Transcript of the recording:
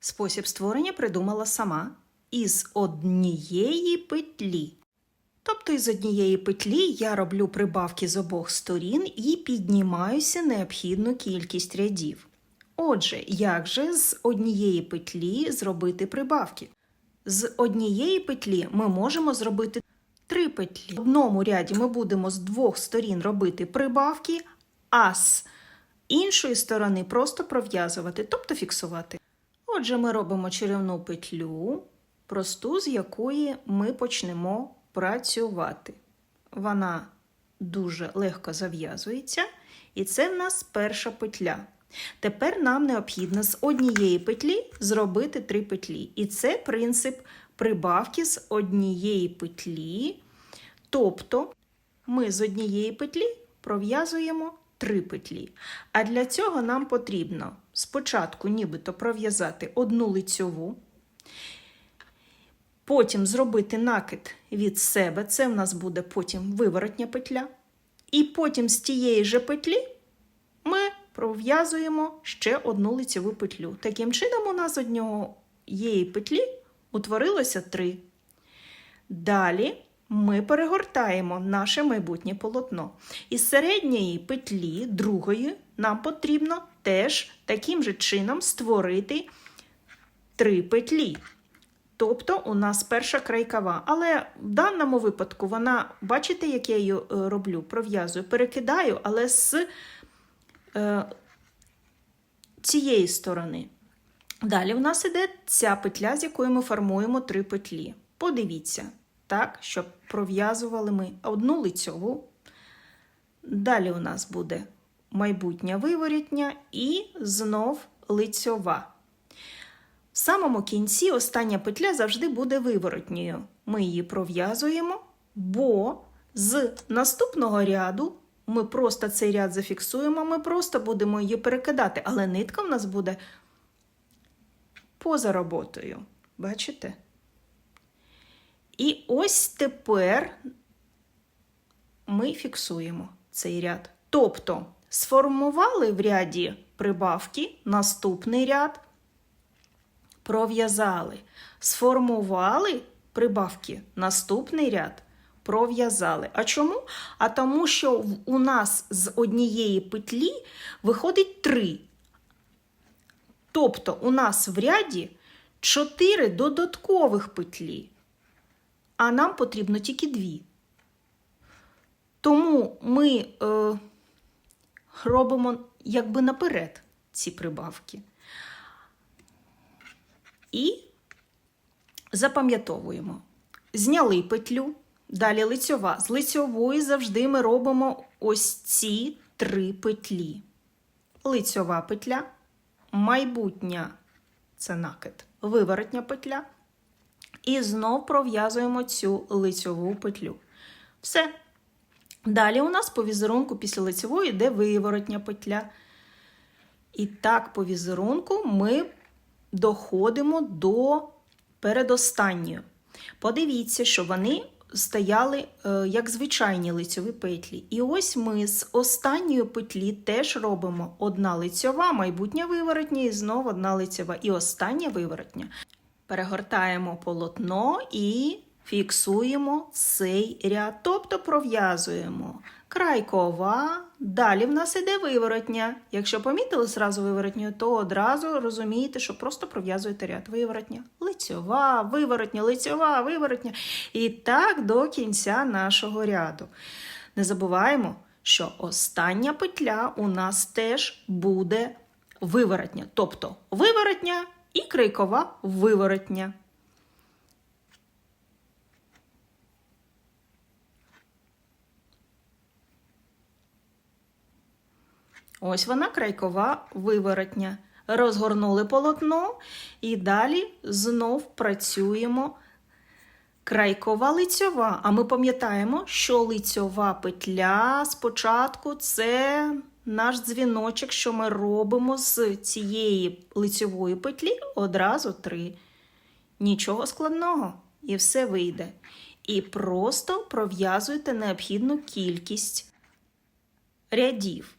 Спосіб створення придумала сама із однієї петлі. Тобто із однієї петлі я роблю прибавки з обох сторін і піднімаюся необхідну кількість рядів. Отже, як же з однієї петлі зробити прибавки? З однієї петлі ми можемо зробити три петлі. В одному ряді ми будемо з двох сторін робити прибавки, а з іншої сторони просто пров'язувати, тобто фіксувати. Отже, ми робимо чарівну петлю, просту, з якої ми почнемо працювати. Вона дуже легко зав'язується, і це в нас перша петля. Тепер нам необхідно з однієї петлі зробити три петлі. І це принцип прибавки з однієї петлі. Тобто ми з однієї петлі пров'язуємо три петлі. А для цього нам потрібно спочатку нібито пров'язати одну лицьову, потім зробити накид від себе, це в нас буде потім виворотня петля. І потім з тієї же петлі ми пров'язуємо ще одну лицеву петлю. Таким чином, у нас однієї петлі утворилося три. Далі ми перегортаємо наше майбутнє полотно. Із середньої петлі, другої, нам потрібно теж таким же чином створити три петлі. Тобто у нас перша крайкова. Але в даному випадку вона, бачите, як я її е, роблю? Пров'язую, перекидаю, але з е, цієї сторони. Далі в нас іде ця петля, з якої ми формуємо три петлі. Подивіться, так, щоб пров'язували ми одну лицьову. Далі у нас буде майбутня виворітня і знов лицьова. В самому кінці остання петля завжди буде виворотньою. Ми її пров'язуємо, бо з наступного ряду ми просто цей ряд зафіксуємо, ми просто будемо її перекидати, але нитка в нас буде поза роботою. Бачите? І ось тепер ми фіксуємо цей ряд. Тобто сформували в ряді прибавки наступний ряд пров'язали. Сформували прибавки, наступний ряд пров'язали. А чому? А тому, що у нас з однієї петлі виходить три. Тобто у нас в ряді чотири додаткових петлі, а нам потрібно тільки дві. Тому ми е, робимо якби наперед ці прибавки. І запам'ятовуємо. Зняли петлю, далі лицьова. З лицьової завжди ми робимо ось ці три петлі. Лицьова петля, майбутня це накид, виворотня петля. І знов пров'язуємо цю лицьову петлю. Все. Далі у нас по візерунку після лицьової йде виворотня петля. І так, по візерунку ми доходимо до передостанньої. Подивіться, що вони стояли е, як звичайні лицьові петлі. І ось ми з останньої петлі теж робимо одна лицьова, майбутня виворотня, і знову одна лицьова, і остання виворотня. Перегортаємо полотно і фіксуємо цей ряд, тобто пров'язуємо крайкова, далі в нас іде виворотня. Якщо помітили зразу виворотню, то одразу розумієте, що просто пров'язуєте ряд виворотня. Лицьова, виворотня, лицьова, виворотня. І так до кінця нашого ряду. Не забуваємо, що остання петля у нас теж буде виворотня. Тобто виворотня і крайкова виворотня. Ось вона крайкова виворотня. Розгорнули полотно і далі знов працюємо крайкова лицьова. А ми пам'ятаємо, що лицьова петля спочатку це наш дзвіночок, що ми робимо з цієї лицьової петлі одразу три. Нічого складного, і все вийде. І просто пров'язуйте необхідну кількість рядів.